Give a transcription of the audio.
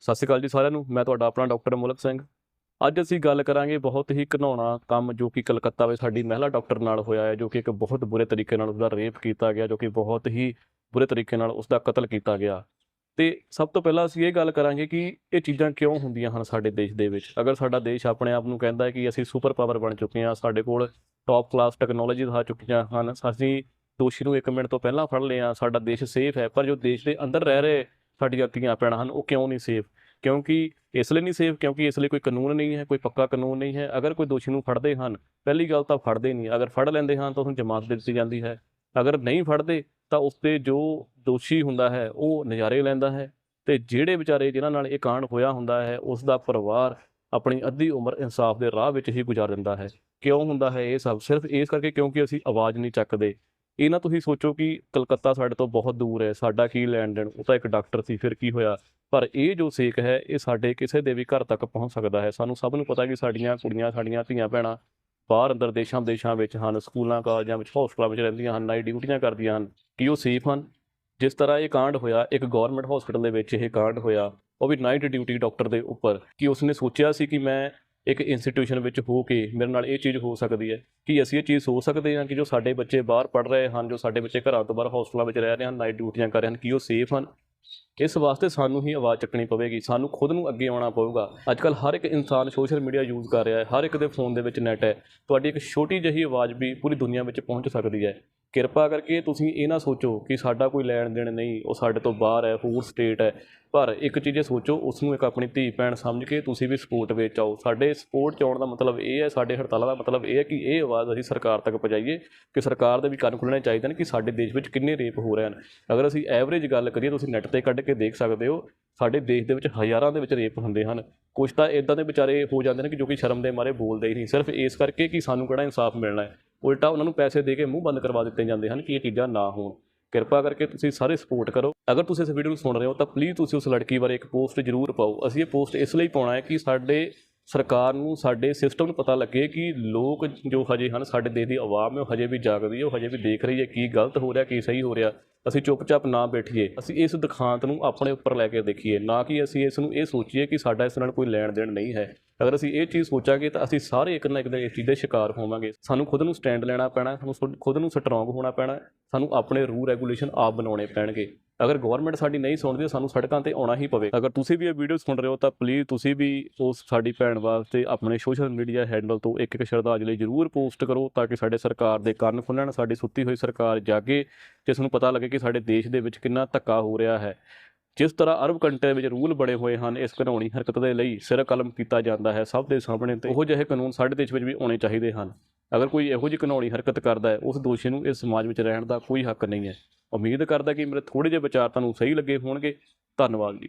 ਸਤਿ ਸ਼੍ਰੀ ਅਕਾਲ ਜੀ ਸਾਰਿਆਂ ਨੂੰ, ਮੈਂ ਤੁਹਾਡਾ ਆਪਣਾ ਡਾਕਟਰ ਮੁਲਕ ਸਿੰਘ। ਅੱਜ ਅਸੀਂ ਗੱਲ ਕਰਾਂਗੇ ਬਹੁਤ ਹੀ ਘਿਨਾਉਣਾ ਕੰਮ ਜੋ ਕਿ ਕਲਕੱਤਾ ਵਿੱਚ ਸਾਡੀ ਮਹਿਲਾ ਡਾਕਟਰ ਨਾਲ ਹੋਇਆ ਹੈ, ਜੋ ਕਿ ਇੱਕ ਬਹੁਤ ਬੁਰੇ ਤਰੀਕੇ ਨਾਲ ਉਸਦਾ ਰੇਪ ਕੀਤਾ ਗਿਆ, ਜੋ ਕਿ ਬਹੁਤ ਹੀ ਬੁਰੇ ਤਰੀਕੇ ਨਾਲ ਉਸਦਾ ਕਤਲ ਕੀਤਾ ਗਿਆ। ਤੇ ਸਭ ਤੋਂ ਪਹਿਲਾਂ ਅਸੀਂ ਇਹ ਗੱਲ ਕਰਾਂਗੇ ਕਿ ਇਹ ਚੀਜ਼ਾਂ ਕਿਉਂ ਹੁੰਦੀਆਂ ਹਨ ਸਾਡੇ ਦੇਸ਼ ਦੇ ਵਿੱਚ? ਅਗਰ ਸਾਡਾ ਦੇਸ਼ ਆਪਣੇ ਆਪ ਨੂੰ ਕਹਿੰਦਾ ਹੈ ਕਿ ਅਸੀਂ ਸੁਪਰ ਪਾਵਰ ਬਣ ਚੁੱਕੇ ਹਾਂ, ਸਾਡੇ ਕੋਲ ਟੌਪ ਕਲਾਸ ਟੈਕਨੋਲੋਜੀਜ਼ ਆ ਚੁੱਕੀਆਂ ਹਨ, ਅਸੀਂ ਦੋਸ਼ੀ ਨੂੰ 1 ਮਿੰਟ ਤੋਂ ਪਹਿਲਾਂ ਫੜ ਲਿਆ ਸਾਡਾ ਦੇਸ਼ ਸੇਫ ਹੈ, ਪਰ ਜੋ ਦੇਸ਼ ਦੇ ਅੰਦਰ ਰਹਿ ਰਹੇ ਸਾਡੀਆਂ ਧੀਆਂ ਭੈਣਾਂ ਹਨ, ਉਹ ਕਿਉਂ ਨਹੀਂ ਸੇਫ ਕਿਉਂਕਿ ਇਸ ਲਈ ਨਹੀਂ ਸੇਫ ਕਿਉਂਕਿ ਇਸ ਲਈ ਕੋਈ ਕਾਨੂੰਨ ਨਹੀਂ ਹੈ, ਕੋਈ ਪੱਕਾ ਕਾਨੂੰਨ ਨਹੀਂ ਹੈ। ਅਗਰ ਕੋਈ ਦੋਸ਼ੀ ਨੂੰ ਫੜਦੇ ਹਨ, ਪਹਿਲੀ ਗੱਲ ਤਾਂ ਫੜਦੇ ਨਹੀਂ। ਅਗਰ ਫੜ ਲੈਂਦੇ ਹਨ ਤਾਂ ਉਸਨੂੰ ਜ਼ਮਾਨਤ ਦੇ ਦਿੱਤੀ ਜਾਂਦੀ ਹੈ। ਅਗਰ ਨਹੀਂ ਫੜਦੇ ਤਾਂ ਉਸ ਤੇ ਜੋ ਦੋਸ਼ੀ ਹੁੰਦਾ ਹੈ, ਉਹ ਨਜ਼ਾਰੇ ਲੈਂਦਾ ਹੈ ਤੇ ਜਿਹੜੇ ਵਿਚਾਰੇ ਜਿਨ੍ਹਾਂ ਨਾਲ ਇਹ ਕਾਂਡ ਹੋਇਆ ਹੁੰਦਾ ਹੈ ਉਸ ਦਾ ਪਰਿਵਾਰ ਆਪਣੀ ਅੱਧੀ ਉਮਰ ਇਨਸਾਫ ਦੇ ਰਾਹ ਵਿੱਚ ਹੀ ਗੁਜ਼ਾਰ ਦਿੰਦਾ ਹੈ। ਕਿਉਂ ਹੁੰਦਾ ਹੈ ਇਹ ਸਭ? ਸਿਰਫ ਇਸ ਕਰਕੇ ਕਿਉਂਕਿ ਅਸੀਂ ਆਵਾਜ਼ ਨਹੀਂ ਚੱਕਦੇ। ਇਹ ਨਾ ਤੁਸੀਂ ਸੋਚੋ ਕਿ ਕਲਕੱਤਾ ਸਾਡੇ ਤੋਂ ਬਹੁਤ ਦੂਰ ਹੈ, ਸਾਡਾ ਕੀ ਲੈਣ ਦੇਣ, ਉਹ ਤਾਂ ਇੱਕ ਡਾਕਟਰ ਸੀ, ਫਿਰ ਕੀ ਹੋਇਆ? ਪਰ ਇਹ ਜੋ ਸੇਕ ਹੈ, ਇਹ ਸਾਡੇ ਕਿਸੇ ਦੇ ਵੀ ਘਰ ਤੱਕ ਪਹੁੰਚ ਸਕਦਾ ਹੈ। ਸਾਨੂੰ ਸਭ ਨੂੰ ਪਤਾ ਕਿ ਸਾਡੀਆਂ ਕੁੜੀਆਂ, ਸਾਡੀਆਂ ਧੀਆਂ ਭੈਣਾਂ ਬਾਹਰ ਅੰਦਰ ਦੇਸ਼ਾਂ ਵਿਦੇਸ਼ਾਂ ਵਿੱਚ ਹਨ, ਸਕੂਲਾਂ, ਕਾਲਜਾਂ ਵਿੱਚ ਹਸਪਤਾਲਾਂ ਵਿੱਚ ਰਹਿੰਦੀਆਂ ਹਨ, ਨਾਈਟ ਡਿਊਟੀਆਂ ਕਰਦੀਆਂ ਹਨ। ਕਿ ਉਹ ਸੇਫ ਹਨ? ਜਿਸ ਤਰ੍ਹਾਂ ਇਹ ਕਾਂਡ ਹੋਇਆ, ਇੱਕ ਗਵਰਨਮੈਂਟ ਹਸਪੀਟਲ ਦੇ ਵਿੱਚ ਇਹ ਕਾਂਡ ਹੋਇਆ, ਉਹ ਵੀ ਨਾਈਟ ਡਿਊਟੀ ਡਾਕਟਰ ਦੇ ਉੱਪਰ। ਕਿ ਉਸਨੇ ਸੋਚਿਆ ਸੀ ਕਿ ਮੈਂ ਇੱਕ ਇੰਸਟੀਟਿਊਸ਼ਨ ਵਿੱਚ ਹੋ ਕੇ ਮੇਰੇ ਨਾਲ ਇਹ ਚੀਜ਼ ਹੋ ਸਕਦੀ ਹੈ ਕਿ ਅਸੀਂ ਇਹ ਚੀਜ਼ ਸੋਚ ਸਕਦੇ ਹਾਂ ਕਿ ਜੋ ਸਾਡੇ ਬੱਚੇ ਬਾਹਰ ਪੜ ਰਹੇ ਹਨ, ਜੋ ਸਾਡੇ ਬੱਚੇ ਘਰਾਂ ਤੋਂ ਬਾਹਰ ਹਸਪਤਾਲਾਂ ਵਿੱਚ ਰਹਿ ਰਹੇ ਹਨ ਨਾਈਟ ਡਿਊਟੀਆਂ ਕਰ ਰਹੇ ਹਨ, ਕੀ ਉਹ ਸੇਫ ਹਨ। ਇਸ ਵਾਸਤੇ ਸਾਨੂੰ ਹੀ ਆਵਾਜ਼ ਚੱਕਣੀ ਪਵੇਗੀ, ਸਾਨੂੰ ਖੁਦ ਨੂੰ ਅੱਗੇ ਆਉਣਾ ਪਊਗਾ ਅੱਜ ਅੱਜਕੱਲ ਹਰ ਇੱਕ ਇਨਸਾਨ ਸੋਸ਼ਲ ਮੀਡੀਆ ਯੂਜ਼ ਕਰ ਰਿਹਾ ਹੈ, ਹਰ ਇੱਕ ਦੇ ਫੋਨ ਦੇ ਵਿੱਚ ਨੈਟ ਹੈ। ਤੁਹਾਡੀ ਇੱਕ ਛੋਟੀ ਜਿਹੀ ਆਵਾਜ਼ ਵੀ ਪੂਰੀ ਦੁਨੀਆ ਵਿੱਚ ਪਹੁੰਚ ਸਕਦੀ ਹੈ। ਕਿਰਪਾ ਕਰਕੇ ਤੁਸੀਂ ਇਹ ਨਾ ਸੋਚੋ ਕਿ ਸਾਡਾ ਕੋਈ ਲੈਣ ਦੇਣ ਨਹੀਂ, ਉਹ ਸਾਡੇ ਤੋਂ ਬਾਹਰ ਹੈ, ਹੋਰ ਸਟੇਟ ਹੈ। ਪਰ ਇੱਕ ਚੀਜ਼ ਇਹ ਸੋਚੋ ਉਸ ਨੂੰ ਇੱਕ ਆਪਣੀ ਧੀ ਭੈਣ ਸਮਝ ਕੇ ਤੁਸੀਂ ਵੀ ਸਪੋਰਟ ਵਿੱਚ ਆਓ। ਸਾਡੇ ਸਪੋਰਟ 'ਚ ਆਉਣ ਦਾ ਮਤਲਬ ਇਹ ਹੈ, ਸਾਡੇ ਹੜਤਾਲਾਂ ਦਾ ਮਤਲਬ ਇਹ ਹੈ ਕਿ ਇਹ ਆਵਾਜ਼ ਅਸੀਂ ਸਰਕਾਰ ਤੱਕ ਪਹੁੰਚਾਈਏ ਕਿ ਸਰਕਾਰ ਦੇ ਵੀ ਕੰਨ ਖੁੱਲ੍ਹਣੇ ਚਾਹੀਦੇ ਨੇ ਕਿ ਸਾਡੇ ਦੇਸ਼ ਵਿੱਚ ਕਿੰਨੇ ਰੇਪ ਹੋ ਰਹੇ ਹਨ। ਅਗਰ ਅਸੀਂ ਐਵਰੇਜ ਗੱਲ ਕਰੀਏ, ਤੁਸੀਂ ਨੈੱਟ ਤੇ ਕੱਢ ਕੇ ਦੇਖ ਸਕਦੇ ਹੋ, ਸਾਡੇ ਦੇਸ਼ ਦੇ ਵਿੱਚ ਹਜ਼ਾਰਾਂ ਦੇ ਵਿੱਚ ਰੇਪ ਹੁੰਦੇ ਹਨ। ਕੁਝ ਤਾਂ ਇਦਾਂ ਦੇ ਵਿਚਾਰੇ ਹੋ ਜਾਂਦੇ ਨੇ ਕਿ ਜੋ ਕਿ ਸ਼ਰਮ ਦੇ ਮਾਰੇ ਬੋਲਦੇ ਹੀ ਨਹੀਂ। ਸਿਰਫ ਇਸ ਕਰਕੇ ਕਿ ਸਾਨੂੰ ਕਿਹੜਾ ਇਨਸਾਫ ਮਿਲਣਾ ਹੈ। ਉਲਟਾ ਉਹਨਾਂ ਨੂੰ ਪੈਸੇ ਦੇ ਕੇ ਮੂੰਹ ਬੰਦ ਕਰਵਾ ਦਿੱਤੇ ਜਾਂਦੇ ਹਨ ਕਿ ਇਹ ਚੀਜ਼ਾਂ ਨਾ ਹੋਣ। ਕਿਰਪਾ ਕਰਕੇ ਤੁਸੀਂ ਸਾਰੇ ਸਪੋਰਟ ਕਰੋ। ਅਗਰ ਤੁਸੀਂ ਇਸ ਵੀਡੀਓ ਨੂੰ ਸੁਣ ਰਹੇ ਹੋ ਤਾਂ ਪਲੀਜ਼ ਤੁਸੀਂ ਉਸ ਲੜਕੀ ਬਾਰੇ ਇੱਕ ਪੋਸਟ ਜ਼ਰੂਰ ਪਾਓ। ਅਸੀਂ ਇਹ ਪੋਸਟ ਇਸ ਲਈ ਪਾਉਣਾ ਹੈ ਕਿ ਸਾਡੇ ਸਰਕਾਰ ਨੂੰ, ਸਾਡੇ ਸਿਸਟਮ ਨੂੰ ਪਤਾ ਲੱਗੇ ਕਿ ਲੋਕ ਜੋ ਹਜੇ ਹਨ, ਸਾਡੇ ਦੇਸ਼ ਦੀ ਆਵਾਮ ਹੈ, ਉਹ ਹਜੇ ਵੀ ਜਾਗਦੀ ਹੈ, ਉਹ ਹਜੇ ਵੀ ਦੇਖ ਰਹੀ ਹੈ ਕੀ ਗਲਤ ਹੋ ਰਿਹਾ, ਕੀ ਸਹੀ ਹੋ ਰਿਹਾ। ਅਸੀਂ ਚੁੱਪਚਾਪ ਨਾ ਬੈਠੀਏ। ਅਸੀਂ ਇਸ ਦਿਖਾਂਤ ਨੂੰ ਆਪਣੇ ਉੱਪਰ ਲੈ ਕੇ ਦੇਖੀਏ। ਨਾ ਕਿ ਅਸੀਂ ਇਸ ਨੂੰ ਇਹ ਸੋਚੀਏ ਕਿ ਸਾਡਾ ਇਸ ਨਾਲ ਕੋਈ ਲੈਣ ਦੇਣ ਨਹੀਂ ਹੈ। ਅਗਰ ਅਸੀਂ ਇਹ ਚੀਜ਼ ਸੋਚਾਂਗੇ ਤਾਂ ਅਸੀਂ ਸਾਰੇ ਇੱਕ ਨਾ ਇੱਕ ਦਿਨ ਇਸ ਚੀਜ਼ ਦੇ ਸ਼ਿਕਾਰ ਹੋਵਾਂਗੇ। ਸਾਨੂੰ ਖੁਦ ਨੂੰ ਸਟੈਂਡ ਲੈਣਾ ਪੈਣਾ, ਸਾਨੂੰ ਖੁਦ- ਖੁਦ ਨੂੰ ਸਟਰੋਂਗ ਹੋਣਾ ਪੈਣਾ, ਸਾਨੂੰ ਆਪਣੇ ਰੂਲ ਰੈਗੂਲੇਸ਼ਨ ਆਪ ਬਣਾਉਣੇ ਪੈਣਗੇ। ਅਗਰ ਗਵਰਨਮੈਂਟ ਸਾਡੀ ਨਹੀਂ ਸੁਣਦੀ ਸਾਨੂੰ ਸੜਕਾਂ ਤੇ ਆਉਣਾ ਹੀ ਪਵੇ। ਅਗਰ ਤੁਸੀਂ ਵੀ ਇਹ ਵੀਡੀਓ ਸੁਣ ਰਹੇ ਹੋ, ਤਾਂ ਪਲੀਜ਼ ਤੁਸੀਂ ਵੀ ਉਸ ਸਾਡੀ ਭੈਣ ਵਾਸਤੇ ਆਪਣੇ ਸੋਸ਼ਲ ਮੀਡੀਆ ਹੈਂਡਲ ਤੋਂ ਇੱਕ ਇੱਕ ਸ਼ਰਧਾਂਜਲੀ ਜ਼ਰੂਰ ਪੋਸਟ ਕਰੋ, ਤਾਂ ਕਿ ਸਾਡੇ ਸਰਕਾਰ ਦੇ ਕੰਨ ਖੁੱਲਣ, ਸਾਡੀ ਸੁੱਤੀ ਹੋਈ ਸਰਕਾਰ ਜਾਗੇ ਜਿਸ ਨੂੰ ਪਤਾ ਲੱਗੇ ਕਿ ਸਾਡੇ ਦੇਸ਼ ਦੇ ਵਿੱਚ ਕਿੰਨਾ ਧੱਕਾ ਹੋ ਰਿਹਾ ਹੈ। ਜਿਸ ਤਰ੍ਹਾਂ ਅਰਬ ਕੰਟਰੀ ਵਿੱਚ ਰੂਲ ਬਣੇ ਹੋਏ ਹਨ, ਇਸ ਘਿਨਾਉਣੀ ਹਰਕਤ ਦੇ ਲਈ ਸਿਰ ਕਲਮ ਕੀਤਾ ਜਾਂਦਾ ਹੈ। ਸਭ ਦੇ ਸਾਹਮਣੇ ਤੇ ਉਹ ਜਿਹੇ ਕਾਨੂੰਨ ਸਾਡੇ ਦੇਸ਼ ਵਿੱਚ ਵੀ ਆਉਣੇ ਚਾਹੀਦੇ ਹਨ। ਅਗਰ ਕੋਈ ਇਹੋ ਜਿਹੀ ਘਿਨਾਉਣੀ ਹਰਕਤ ਕਰਦਾ ਹੈ, ਉਸ ਦੋਸ਼ੀ ਨੂੰ ਇਸ ਸਮਾਜ ਵਿੱਚ ਰਹਿਣ ਦਾ ਕੋਈ ਹੱਕ ਨਹੀਂ ਹੈ। ਉਮੀਦ ਕਰਦਾ ਕਿ ਮੇਰੇ ਥੋੜ੍ਹੇ ਜਿਹੇ ਵਿਚਾਰ ਤੁਹਾਨੂੰ ਸਹੀ ਲੱਗੇ ਹੋਣਗੇ। ਧੰਨਵਾਦ ਜੀ।